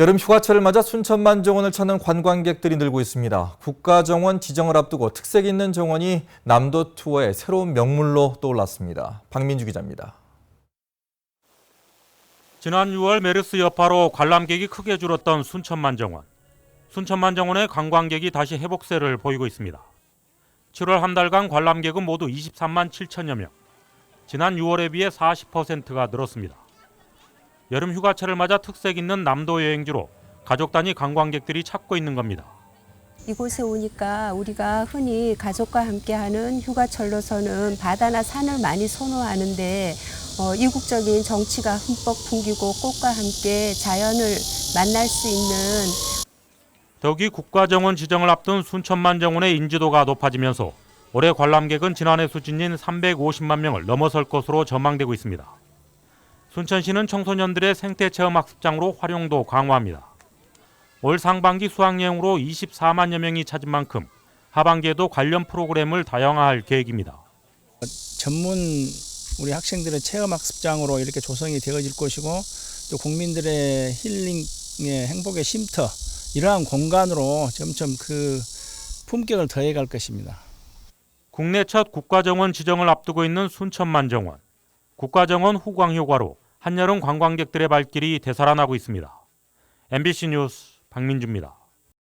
여름 휴가철을 맞아 순천만 정원을 찾는 관광객들이 늘고 있습니다. 국가정원 지정을 앞두고 특색 있는 정원이 남도 투어의 새로운 명물로 떠올랐습니다. 박민주 기자입니다. 지난 6월 메르스 여파로 관람객이 크게 줄었던 순천만 정원. 순천만 정원의 관광객이 다시 회복세를 보이고 있습니다. 7월 한 달간 관람객은 모두 23만 7천여 명. 지난 6월에 비해 40%가 늘었습니다. 여름 휴가철을 맞아 특색 있는 남도 여행지로 가족 단위 관광객들이 찾고 있는 겁니다. 이곳에 오니까 우리가 흔히 가족과 함께하는 휴가철로서는 바다나 산을 많이 선호하는데 어, 이국적인 정치가 흠뻑 풍기고 꽃과 함께 자연을 만날 수 있는 더욱이 국가정원 지정을 앞둔 순천만 정원의 인지도가 높아지면서 올해 관람객은 지난해 수준인 350만 명을 넘어설 것으로 전망되고 있습니다. 순천시는 청소년들의 생태체험 학습장으로 활용도 강화합니다. 올 상반기 수학여행으로 24만여 명이 찾은 만큼 하반기에도 관련 프로그램을 다양화할 계획입니다. 전문 우리 학생들의 체험 학습장으로 이렇게 조성이 되어질 것이고 또 국민들의 힐링의 행복의 쉼터 이러한 공간으로 점점 그 품격을 더해갈 것입니다. 국내 첫 국가정원 지정을 앞두고 있는 순천만정원. 국가정원 후광 효과로 한여름 관광객들의 발길이 되살아나고 있습니다. MBC 뉴스 박민주입니다.